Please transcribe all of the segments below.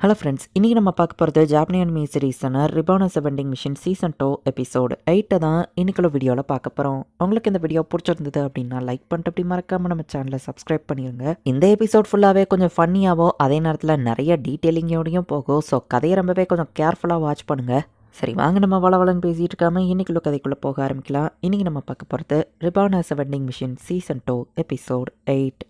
Hello friends இன்றைக்கி நம்ம பார்க்க போகிறது ஜாப்னியன் மீ சீரீஸான reborn as vending machine season two episode எயிட்டை தான் இன்றைக்குள்ள வீடியோவில் பார்க்க போகிறோம் உங்களுக்கு இந்த வீடியோ பிடிச்சிருந்தது அப்படின்னா லைக் பண்ணிட்டு அப்படி மறக்காமல் நம்ம சேனலை சப்ஸ்கிரைப் பண்ணிடுங்க இந்த எபிசோட் ஃபுல்லாகவே கொஞ்சம் ஃபன்னியாவோ அதே நேரத்தில் நிறைய டீட்டெயிலிங்கோடையும் போகும். ஸோ கதையை ரொம்பவே கொஞ்சம் கேர்ஃபுல்லாக வாட்ச் பண்ணுங்கள் சரி வாங்க நம்ம வளவளன்னு பேசிகிட்டு இருக்காமல் இன்றைக்குள்ள கதைக்குள்ளே போக ஆரம்பிக்கலாம். இன்றைக்கி நம்ம பார்க்க போகிறது reborn as vending machine season two episode eight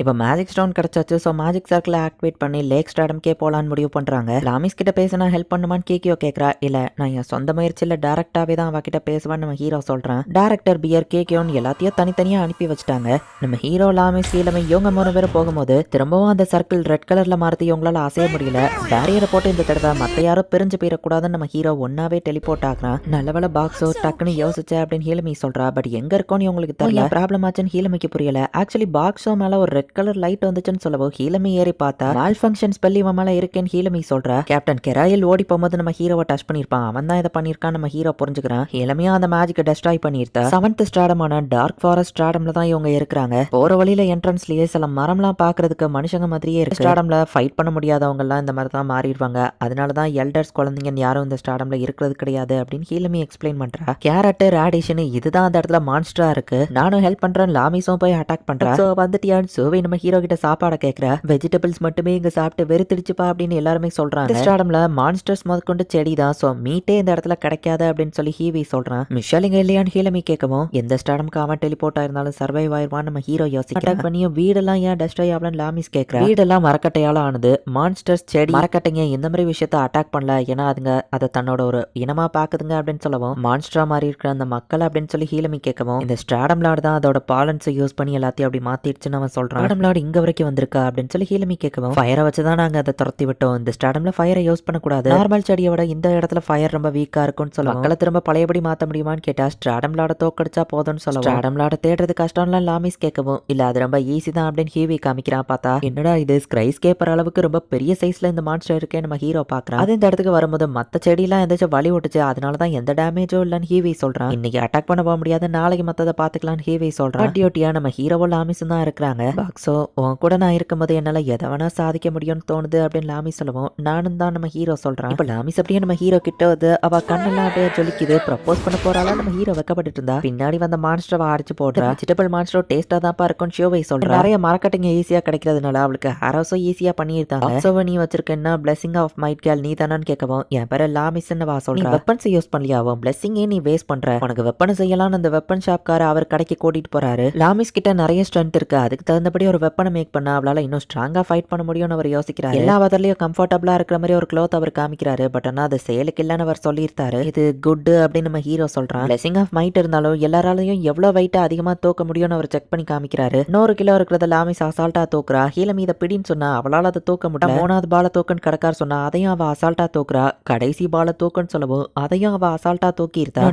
இப்போ மேஜிக் ஸ்டோன் கிடச்சாச்சு ஸோ மேஜிக் சர்க்கிளை ஆக்டிவேட் பண்ணி லேக் ஸ்டாடம்கே போகலான்னு முடிவு பண்ணுறாங்க லாமிஸ் கிட்ட பேசினா ஹெல்ப் பண்ணுமான்னு கேக்கியோ கேட்குறா இல்லை நான் என் சொந்த முயற்சியில் டேரெக்டாகவே தான் அவகிட்ட பேசுவேன்னு நம்ம ஹீரோ சொல்கிறேன் டேரக்டர் பியர் கேக்கியோன்னு எல்லாத்தையும் தனித்தனியாக அனுப்பி வச்சுட்டாங்க. நம்ம ஹீரோ லாமிஸ் கீழமை இவங்க மூணு பேரும் போகும்போது திரும்பவும் அந்த சர்க்கிள் ரெட் கலரில் மாறுத்தி இவங்களால அசைய முடியல. பேரியரை போட்டு இந்த தடவை மற்ற யாரும் பிரிஞ்சு போயிடக்கூடாதுன்னு நம்ம ஹீரோ ஒன்னாவே டெலிபோர்ட் ஆகுறான் நல்லவேளை பாக்ஸோ டக்குன்னு யோசிச்சேன் அப்படின்னு ஹீலமி சொல்றா. பட் எங்க இருக்கோன்னு உங்களுக்கு தெரியல. ப்ராப்ளம் ஆச்சுன்னு ஹீலமிக்கு புரியல. ஆக்சுவலி பாக்ஸோ மேல ஒரு ரெட் கலர் லைட் வந்துச்சுன்னு சொல்லவோ ஹீலமி ஏறி பார்த்தா மால் ஃபங்க்ஷன் ஸ்பெல் இவன் மேல இருக்கேன்னு ஹீலமி சொல்ற. கேப்டன் கெராயில் ஓடி போகும்போது நம்ம ஹீரோவை டச் பண்ணிருப்பான் அவன் தான் இதை பண்ணிருக்கான் நம்ம ஹீரோ புரிஞ்சுக்கிறான். ஹீலமியா அந்த மேஜிக்கை டெஸ்ட்ராய் பண்ணிருத்தா செவன்த் ஸ்டாடமான டார்க் ஃபாரஸ்ட் ஸ்டாடம்ல தான் இவங்க இருக்கிறாங்க. போற வழியில என்ட்ரன்ஸ்லயே சில மரம்லாம் பாக்குறதுக்கு மனுஷங்க மாதிரியே இருக்கு. ஸ்டாடம்ல ஃபைட் பண்ண முடியாதவங்க எல்லாம் இந்த மாதிரி தான் மாறிடுவாங்க. அதனால தான் எல்டர்ஸ் குழந்தைங்க யாரும் இந்த ஸ்டாடம்ல இருக்கிறது கிடையாது அப்படின்னு ஹீலமி எக்ஸ்பிளைன் பண்றா. கேரட் ரேடிஷன் இதுதான் அந்த இடத்துல மான்ஸ்டரா இருக்கு. நானும் ஹெல்ப் பண்றேன் லாமிஸும் போய் அட்டாக் பண்றேன் சோ வந்துட்டியான்னு சோவை நம்ம ஹீரோ கிட்ட சாப்பாட கேக்குற வெஜிடபிள்ஸ் மட்டுமே இங்க சாப்பிட்டு வெறுத்துடுச்சுப்பா அப்படின்னு எல்லாருமே சொல்றாங்க. ஸ்டாடம்ல மான்ஸ்டர்ஸ் முதற்கொண்டு செடி தான் சோ மீட்டே இந்த இடத்துல கிடைக்காது அப்படின்னு சொல்லி ஹீவி சொல்றான். மிஷல் இங்க இல்லையான்னு ஹீலமி கேட்கவும் எந்த ஸ்டாடம்க்கு அவன் டெலிபோர்ட் ஆயிருந்தாலும் சர்வைவ் ஆயிருவான்னு நம்ம ஹீரோ யோசிக்க அட்டாக் பண்ணியும் வீடெல்லாம் ஏன் டெஸ்ட்ராய் ஆகலன்னு லாமிஸ் கேட்கற வீடெல்லாம் மரக்கட்டையால ஆனது மான்ஸ்டர்ஸ் செடி மரக்கட்டைங்க இந்த மாதிரி விஷயத்த அட்டாக் பண்ணல. ஏன்னா அதுங்க அதை தன்னோட ஒரு இனமா பாக்குதுங்க அப்படின்னு சொல்லவும் மான்ஸ்டரா மாறி இருக்கிற அந்த மக்கள் அப்படின்னு சொல்லி ஹீலமி கேட்கவும் இந்த ஸ்டாடம் லார்டு தான் அதோட பாலன்ஸை யூஸ் பண்ணி எல்லாத்தையும் அப்படி மாத்திடுச்சுன்னு அவன் சொல்றான். ஸ்டாடம் லார்டு இங்க வரைக்கும் வந்திருக்கா? அப்படின்னு சொல்லி ஹீலமி கேட்கவும் ஃபயரை வச்சு தான் நாங்க அதை துரத்தி விட்டோம். இந்த ஸ்டாடம்ல ஃபயரை யூஸ் பண்ணக்கூடாது. நார்மல் செடியை விட இந்த இடத்துல ஃபயர் ரொம்ப வீக்கா இருக்கும்னு சொல்ல மக்களை திரும்ப பழையபடி மாத்த முடியுமான்னு கேட்டா ஸ்டாடம் லார்ட தோக்கடிச்சா போதும்னு சொல்ல ஸ்டாடம் லார்ட தேடுறது கஷ்டம்லாம் லாமிஸ் கேட்கவும் இல்ல அது ரொம்ப ஈஸி தான் அப்படின்னு ஹீவி காமிக்கிறான். பார்த்தா என்னடா இது? ஸ்க்ரைஸ் கேப்பர் அளவுக்கு ரொம்ப பெரிய சைஸ்ல இந்த மான்ஸ்டர் இருக்கே நம்ம ஹீரோ பாக்குறான் அது இந்த இடத்துக்கு வரும்போது மத்த செடியெல்லாம் எதாச்சும் வழி விட்டுச்சு அதனால தான் எந்த டேமேஜும் இல்லைன்னு ஹீவி சொல்றான். இன்னைக்கு அட்டாக் பண்ண போக முடியாது நாளைக்கு மத்ததை பாத்துக்கலாம்னு ஹீவி சொல்றான். டியூட்டியா நம்ம ஹீரோவோ லாமிஸும் தான் இருக்கிறாங்க. பாக்ஸோ உன் கூட நான் இருக்கும்போது என்னால எதை வேணா சாதிக்க முடியும்னு தோணுது அப்படின்னு லாமி சொல்லவும். நானும் தான் நம்ம ஹீரோ சொல்றான். இப்ப லாமிஸ் அப்படியே நம்ம ஹீரோ கிட்ட வந்து அவ கண்ணெல்லாம் அப்படியே ஜொலிக்குது. ப்ரப்போஸ் பண்ண போறாளா? நம்ம ஹீரோ வெக்கப்பட்டு இருந்தா? பின்னாடி வந்த மான்ஸ்டரை அடிச்சு போடுறா. வெஜிடபிள் மான்ஸ்டர் டேஸ்டா தான் இருக்கும்னு ஷோவை சொல்றா. நிறைய மரக்கட்டைங்க ஈஸியா கிடைக்கிறதுனால அவளுக்கு ஹரோஸும் ஈஸியா பண்ணியிருந்தாங்க. பாக்ஸோவை நீ வச்சிருக்கேன்னா பிளஸிங் ஆஃப் மைட் கேல் நீ தானான்னு கேட்கவும் என் பேர லாமிஸ்ன்னு வா சொல்றா. வெப்பன்ஸ் யூஸ் பண்ணலையாவும் பிளஸிங்கே நீ வேஸ்ட் பண்ற? உனக்கு வெப்பன் செய்யலாம்னு அந்த வெப்பன் ஷாப்கார அவர் கடைக்கு கூட்டிட்டு போறாரு. லாமிஸ் கிட்ட நிறைய ஸ்ட்ரென்த் இருக்கு. அதுக்கு தகுந்தபடி ஒரு வெப்பனை மேக் பண்ண அவளால இன்னும் ஸ்ட்ராங்கா ஃபைட் பண்ண முடியும்னு அவர் யோசிக்கிறாரு. எல்லா வெதர்லயும் கம்ஃபர்டபுளாக இருக்கிற மாதிரி ஒரு க்ளோத் அவர் காமிக்கிறாரு. பட் ஆனால் அது செயலுக்கு இல்லைன்னு அவர் சொல்லியிருந்தாரு இது குட் அப்படின்னு நம்ம ஹீரோ சொல்றான். பிளஸிங் ஆஃப் மைட் இருந்தாலும் எல்லாராலையும் எவ்வளோ வெயிட்டை அதிகமா தூக்க முடியும்னு அவர் செக் பண்ணி காமிக்கிறாரு. நூறு கிலோ இருக்கிறத லாமிஸ் அசால்ட்டா தூக்குறா. ஹீல மீத பிடின்னு சொன்னா அவளால அதை தூக்க முடியும் மூணாவது பால தூக்குன்னு கடக்கார் சொன்னா அதையும் அவள் அசால்ட்டா தூக்குறா. கடைசி பால தூக்குன்னு சொல்லவும் அதையும் அவள் அசால்ட்டா தூக்கி இருந்தா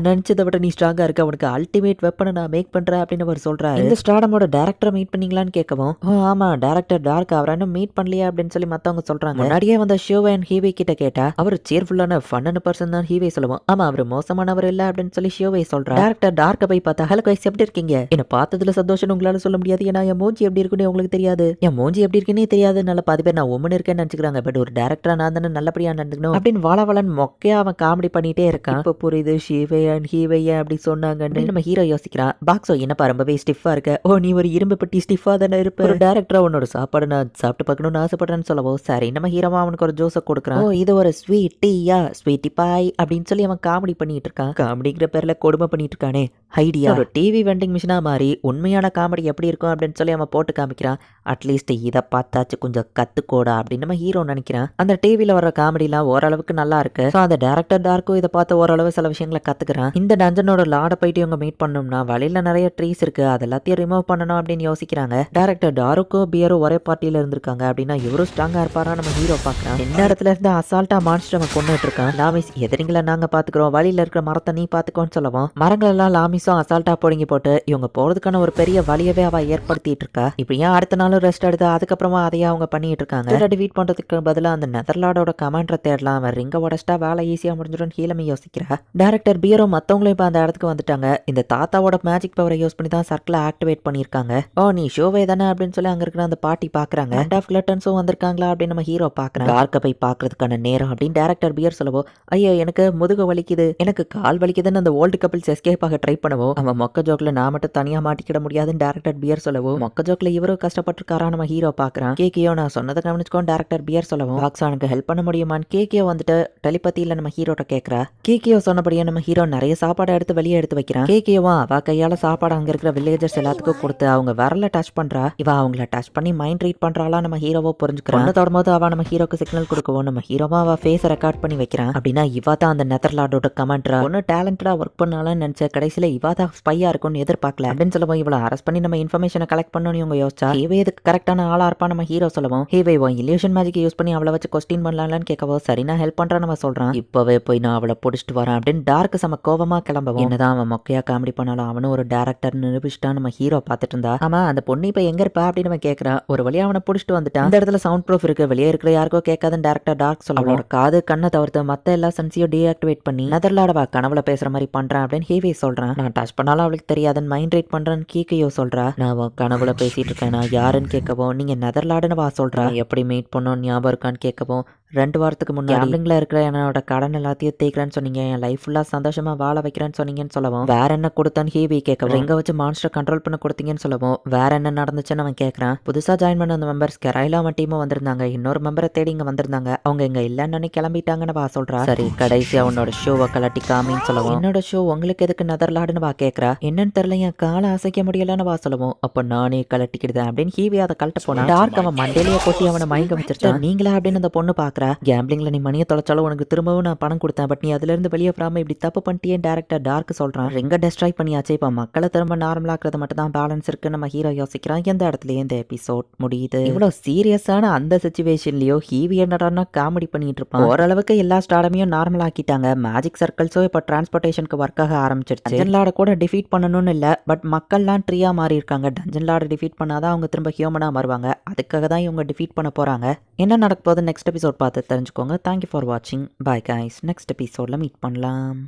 விட நீ ஸ்ட்ராங்கா இருக்க. உனக்கு அல்டிமேட் வெப்பனை நான் மேக் பண்றேன் அப்படின்னு அவர் சொல்கிறாரு இந்த ஸ்டாடமோட டேரக்டரை மீட் பண்ணீங்களான்னு கேட்கவும் "ஓ, ஆமா டேரக்டர் டார்க் அவர் இன்னும் மீட் பண்ணலையா அப்படின்னு சொல்லி மத்தவங்க சொல்றாங்க. முன்னாடியே வந்த ஷோ அண்ட் ஹீவே கிட்ட கேட்டா அவர் சேர்ஃபுல்லான ஃபன்னு பர்சன் தான் ஹீவே சொல்லுவோம் ஆமா அவர் மோசமானவர் இல்ல அப்படின்னு சொல்லி ஷோவை சொல்றாரு டேரக்டர் டார்க்க போய் பார்த்தா ஹலோ கைஸ் எப்படி இருக்கீங்க? என்ன பார்த்ததுல சந்தோஷம் உங்களால சொல்ல முடியாது. ஏன்னா என் மூஞ்சி எப்படி இருக்குன்னு உங்களுக்கு தெரியாது. என் மூஞ்சி எப்படி இருக்குன்னே தெரியாது நல்ல பாதி பேர் நான் உமன் இருக்கேன்னு நினைச்சுக்கிறாங்க. பட் ஒரு டேரக்டரா நான் தானே நல்லபடியா நடந்துக்கணும் அப்படின்னு வாழவளன் மொக்கையா அவன் காமெடி பண்ணிட்டே இருக்கான். இப்போ புரியுது ஷீவே அண்ட் ஹீவையா அப்படி சொன்னாங்கன்னு. நம்ம ஹீரோ யோசிக்கிறான் பாக்ஸோ என்னப்பா ரொம்பவே ஸ்டிஃபா இருக்க? ஓ நீ ஒரு இரும்பு பெட்டி ஸ்டிஃபா தானே இருப்ப. ஒரு டேரக்டரா உன்னோட சாப்பாடு நான் சாப்பிட்டு பார்க்கணும்னு ஆசைப்படுறேன்னு சொல்லவோ சரி நம்ம ஹீரோவா அவனுக்கு ஒரு ஜோஸை கொடுக்குறான். ஓ இது ஒரு ஸ்வீட் டீயா ஸ்வீட்டி பாய் அப்படின்னு சொல்லி அவன் காமெடி பண்ணிட்டு இருக்கான். காமெடிங்கிற பேர்ல கொடுமை பண்ணிட்டு இருக்கானே. ஐடியா ஒரு டிவி வெண்டிங் மிஷினா மாறி உண்மையான காமெடி எப்படி இருக்கும் அப்படின்னு சொல்லி அவன் போட்டு காமிக்கிறான். அட்லீஸ்ட் இதை பார்த்தாச்சு கொஞ்சம் கத்துக்கோடா அப்படின்னு நம்ம ஹீரோ நினைக்கிறான். அந்த டிவியில் வர காமெடிலாம் ஓரளவுக்கு நல்லா இருக்கு. ஸோ அந்த டேரக்டர் டார்க்கும் இதை பார்த்து ஓரளவு சில விஷயங்களை கத்துக்கிறான். இந்த டஞ்சனோட லாட போயிட்டு இவங்க மீட் பண்ணோம்னா வழியில நிறைய ட்ரீஸ் இருக்கு. அது எல்லாத்தையும் ரிமூவ் பண்ணணும் அப்படின்னு யோசிக்கிறாங்க. டேரக்டர் டாருக்கும் பியரும் ஒரே பார்ட்டியில இருந்திருக்காங்க. அப்படின்னா இவரும் ஸ்ட்ராங்கா இருப்பாரா? நம்ம ஹீரோ பார்க்கறான் இந்த இடத்துல இருந்து அசால்ட்டா மான்ஸ்டர் அவன் கொண்டுட்டு இருக்கான்? லாமிஸ் எதிரிங்களை நாங்க பாத்துக்கிறோம் வழியில இருக்கிற மரத்தை நீ பாத்துக்கோன்னு சொல்லவும் மரங்கள் எல்லாம் லாமிஸும் அசால்ட்டா பிடுங்கி போட்டு இவங்க போறதுக்கான ஒரு பெரிய வழியவே அவ ஏற்படுத்திட்டு இருக்கா. இப்ப ஏன் அடுத்த நாளும் ரெஸ்ட் எடுத்து அதுக்கப்புறமா அதையே அவங்க பண்ணிட்டு இருக்காங்க? டிவீட் பண்றதுக்கு பதிலா அந்த நெதர்லாடோட கமாண்டரை தேடலாம். அவன் ரிங்க உடச்சிட்டா வேலை ஈஸியா முடிஞ்சிடும் ஹீலமே யோசிக்கிறா. டேரக்டர் பியரும் மத்தவங்களும் இப்ப அந்த இடத்துக்கு வந்துட்டாங்க. இந்த தாத்தாவோட மேஜிக் பவரை யூஸ் பண்ணி தான் சர்க்கிளை ஆக்டிவேட் பண்ணியிருக்காங்க. ஓ நீ ஷோவே தானே அப்படின்னு சொல்லி அங்க இருக்கிற அந்த பாட்டி பாக்குறாங்க. அண்ட் ஆஃப் லெட்டன்ஸும் வந்திருக்காங்களா அப்படின்னு நம்ம ஹீரோ பார்க்குறாங்க டார்க்கை போய் பாக்குறதுக்கான நேரம் அப்படின்னு டேரக்டர் பியர் சொல்லவோ ஐயோ எனக்கு முதுகு வலிக்குது. எனக்கு கால் வலிக்குதுன்னு அந்த ஓல்டு கப்பிள்ஸ் எஸ்கேப் ஆக ட்ரை பண்ணவோ அவன் மொக்க ஜோக்ல நான் மட்டும் தனியா மாட்டிக்கிட முடியாதுன்னு டேரக்டர் பியர் சொல்லவோ மொக்க ஜோக்ல இவரும் கஷ்டப்பட்டிருக்காரா நம்ம ஹீரோ பாக்குறான். கேக்கியோ நான் சொன்னதை கவனிச்சுக்கோ டேரக்டர் பியர் சொல்லவும் பாக்ஸானுக்கு ஹெல்ப் பண்ண முடியுமான்னு கேக்கியோ வந்துட்டு டெலிபத்தியில் நம்ம ஹீரோட்ட கேக்குறா. கேக்கியோ சொன்னபடியே நம்ம ஹீரோ நிறைய சாப்பாடு எடுத்து வெளியே எடுத்து வைக்கிறான். கேக்கியோவா அவ கையால சாப்பாடு அங்க இருக்கிற வில்லேஜர்ஸ் எல்லாத்துக்கும் கொடுத்து அவங்க வரல டச் பண்ணுறா இவ அவங்கள டச் பண்ணி மைண்ட் ரீட் பண்றாளா நம்ம ஹீரோவோ புரிஞ்சுக்கிறான் தொடரும்போது அவ நம்ம ஹீரோக்கு சிக்னல் கொடுக்கவும் நம்ம ஹீரோவா அவ ஃபேஸ் ரெக்கார்ட் பண்ணி வைக்கிறான் அப்படின்னா இவ தான் அந்த நெதர்லாண்டோட கமாண்டரா ஒன்னு டேலண்டடா ஒர்க் பண்ணாலும் நினைச்ச கடைசியில இவா தான் ஸ்பையா இருக்கும்னு எதிர்பார்க்கல. அப்படின்னு சொல்லவும் இவ்வளவு அரெஸ்ட் பண்ணி நம்ம இன்ஃபர்மேஷனை கலெக்ட் பண்ணணும்னு இவங்க யோசிச்சா இவே இதுக்கு கரெக்டான ஆளா இருப்பா? நம்ம ஹீரோ சொல்லவும். ஹேவே உன் இல்யூஷன் மேஜிக் யூஸ் பண்ணி அவளை வச்சு கொஸ்டின் பண்ணலாம்னு கேட்கவோ சரி நான் ஹெல்ப் பண்றேன் நம்ம சொல்றான். இப்பவே போய் நான் அவளை பிடிச்சிட்டு வரேன். அப்படின்னு டார்க் செம கோவமா கிளம்பவும். என்னதான் அவன் மொக்கையா காமெடி பண்ணாலும் அவனும் ஒரு டேரக்டர் நிரூபிச்சுட்டா நம்ம ஹீரோ பார்த்துட்டு இருந்தா. ஆமா அந்த பொண்ணு இப்ப எங்க இருப்பா அப்படின்னு நம்ம கேக்குறான் ஒரு வழியா அவனை பிடிச்சிட்டு வந்துட்டான். இந்த இடத்துல சவுண்ட் ப்ரூஃப் இருக்கு. வெளியே இருக்கிற யாருக்கோ கேட்காதுன்னு டேரக்டர் டார்க் சொல்ல அவளோட காது கண்ணை தவிர்த்து மத்த எல்லா சென்ஸையும் டீஆக்டிவேட் பண்ணி நெதர்லாடவா கனவுல பேசுற மாதிரி பண்றேன் அப்படின்னு ஹேவே சொல்றான். நான் டச் பண்ணாலும் அவளுக்கு தெரியாதுன்னு மைண்ட் ரீட் பண்றேன்னு கீக்கையோ சொல்றா. நான் கனவுல பேசிட்டு இருக்கேன். நான் யாருன்னு கேட்கவும் நீங்க நெதர்லாடுன்னு வா சொல்றா எப்படி மீட் பண்ணோம் ஞாபகம் இருக்கான்னு கேட்கவும் ரெண்டு வாரத்துக்கு முன்னாடி கேம்பிளிங்ல இருக்கிற என்னோட கடன் எல்லாத்தையும் தேய்க்கிறேன்னு சொன்னீங்க. என் லைஃப் ஃபுல்லா சந்தோஷமா வாழ வைக்கிறேன்னு சொன்னீங்கன்னு சொல்லவும் வேற என்ன கொடுத்தான்னு ஹேவி கேட்கவும் எங்க வச்சு மான்ஸ்டர் கண்ட்ரோல் பண்ண கொடுத்தீங்கன்னு சொல்லவும் வேற என்ன நடந்துச்சுன்னு அவன் கேட்கறான் புதுசா ஜாயின் பண்ண அந்த மெம்பர்ஸ் கரையில அவன் டீமும் வந்திருந்தாங்க. இன்னொரு மெம்பரை தேடி இங்க வந்திருந்தாங்க. அவங்க இங்க இல்லைன்னு கிளம்பிட்டாங்கன்னு வா சொல்றா. சரி கடைசியா உன்னோட ஷோவை கலட்டி காமின்னு சொல்லவும் என்னோட ஷோ உங்களுக்கு எதுக்கு நெதர்லாடுன்னு வா கேட்கறா என்னன்னு தெரியல என் காலை அசைக்க முடியலன்னு வா சொல்லவும். அப்ப நானே கலட்டிக்கிடுதேன் அப்படின்னு ஹீவி அதை கழட்ட போனா. டார்க் அவன் மண்டையிலேயே கொட்டி அவனை மயங்க வச்சிருச்சான் நீங்களா அப்படின்னு அந்த பொண்ணு பாக்குறா. கேம்பிளிங்ல நீ மணியை தொலைச்சாலும் உனக்கு திரும்பவும் நான் பணம் கொடுத்தேன். பட் நீ அதுல இருந்து வெளியே வராம இப்படி தப்பு பண்ணிட்டே டேரக்டர் டார்க் சொல்றான். ரிங்க டெஸ்ட்ராய் பண்ணியாச்சு. இப்ப மக்களை திரும்ப நார்மல் ஆக்குறது மட்டும் தான் பேலன்ஸ் இருக்கு நம்ம ஹீரோ யோசிக்கிறான். எந்த இடத்துலயே இந்த எபிசோட் முடியுது இவ்வளவு சீரியஸான அந்த சுச்சுவேஷன்லயோ ஹீவி என்னடான்னா காமெடி பண்ணிட்டு இருப்பான். ஓரளவுக்கு எல்லா ஸ்டாடமையும் நார்மல் ஆக்கிட்டாங்க. மேஜிக் சர்க்கிள்ஸோ இப்ப டிரான்ஸ்போர்டேஷனுக்கு ஒர்க் ஆக ஆரம்பிச்சிருச்சு. டஞ்சன் லார்டை கூட டிஃபீட் பண்ணணும்னு இல்ல பட் மக்கள்லாம் ட்ரீயா மாறி இருக்காங்க. டஞ்சன் லார்டை டிஃபீட் பண்ணாதான் அவங்க திரும்ப ஹியூமனா மாறுவாங்க. அதுக்காக தான் இவங்க டிஃபீட் பண்ண போறாங்க. என்ன நடக்க போகுது நெக்ஸ்ட் எபிசோட் பார்த்து தெரிஞ்சுக்கோங்க. தேங்க்யூ ஃபார் வாட்சிங் பாய் கைஸ் நெக்ஸ்ட் எபிசோட்ல மீட் பண்ணலாம்.